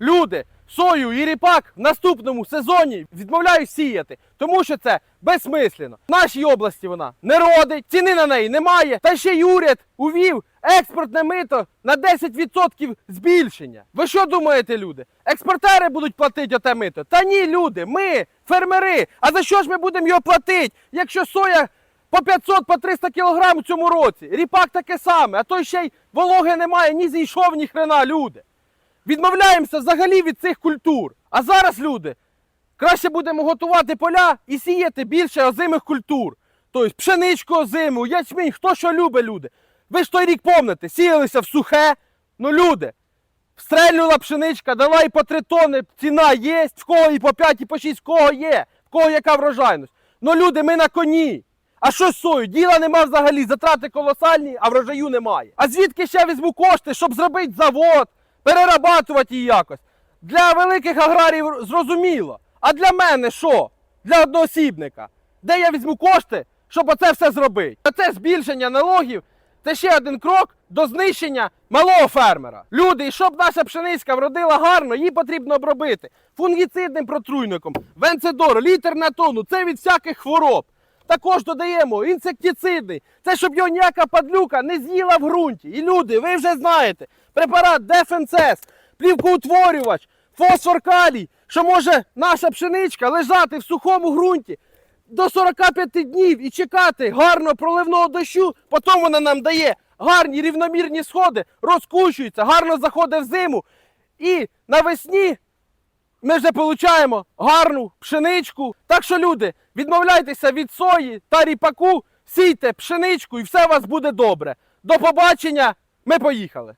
люди сою і ріпак в наступному сезоні відмовляють сіяти, тому що це безсмислено. В нашій області вона не родить, ціни на неї немає. Та ще й уряд увів експортне мито на 10% збільшення. Ви що думаєте, люди? Експортери будуть платити оте мито? Та ні, люди, ми, фермери. А за що ж ми будемо його платити, якщо соя по 500 по 300 кілограм у цьому році? Ріпак таке саме, а то ще й вологи немає, ні зійшов, ні хрена, люди. Відмовляємося взагалі від цих культур. А зараз, люди, краще будемо готувати поля і сіяти більше озимих культур. Тобто пшеничку озиму, ячмінь, хто що любить, люди. Ви ж той рік помните, сіялися в сухе. Ну, люди, стрельнула пшеничка, дала і по 3 тони, ціна є, в кого і по 5, і по 6, в кого є, в кого яка врожайність. Ну, люди, ми на коні. А що з сою? Діла нема взагалі, затрати колосальні, а врожаю немає. А звідки ще візьму кошти, щоб зробити завод, перерабатувати її якось? Для великих аграріїв зрозуміло. А для мене що? Для одноосібника. Де я візьму кошти, щоб оце все зробити? Оце збільшення налогів це ще один крок до знищення малого фермера. Люди, і щоб наша пшеницька вродила гарно, її потрібно обробити фунгіцидним протруйником, венцедор, літр на тонну. Це від всяких хвороб. Також додаємо інсектицидний. Це щоб його ніяка падлюка не з'їла в ґрунті. І люди, ви вже знаєте, препарат Дефенсес, плівкоутворювач, фосфор калій, що може наша пшеничка лежати в сухому ґрунті до 45 днів і чекати гарного проливного дощу, потім вона нам дає гарні рівномірні сходи, розкущується, гарно заходить в зиму. І навесні ми вже получаємо гарну пшеничку. Так що, люди, відмовляйтеся від сої та ріпаку, сійте пшеничку і все у вас буде добре. До побачення, ми поїхали.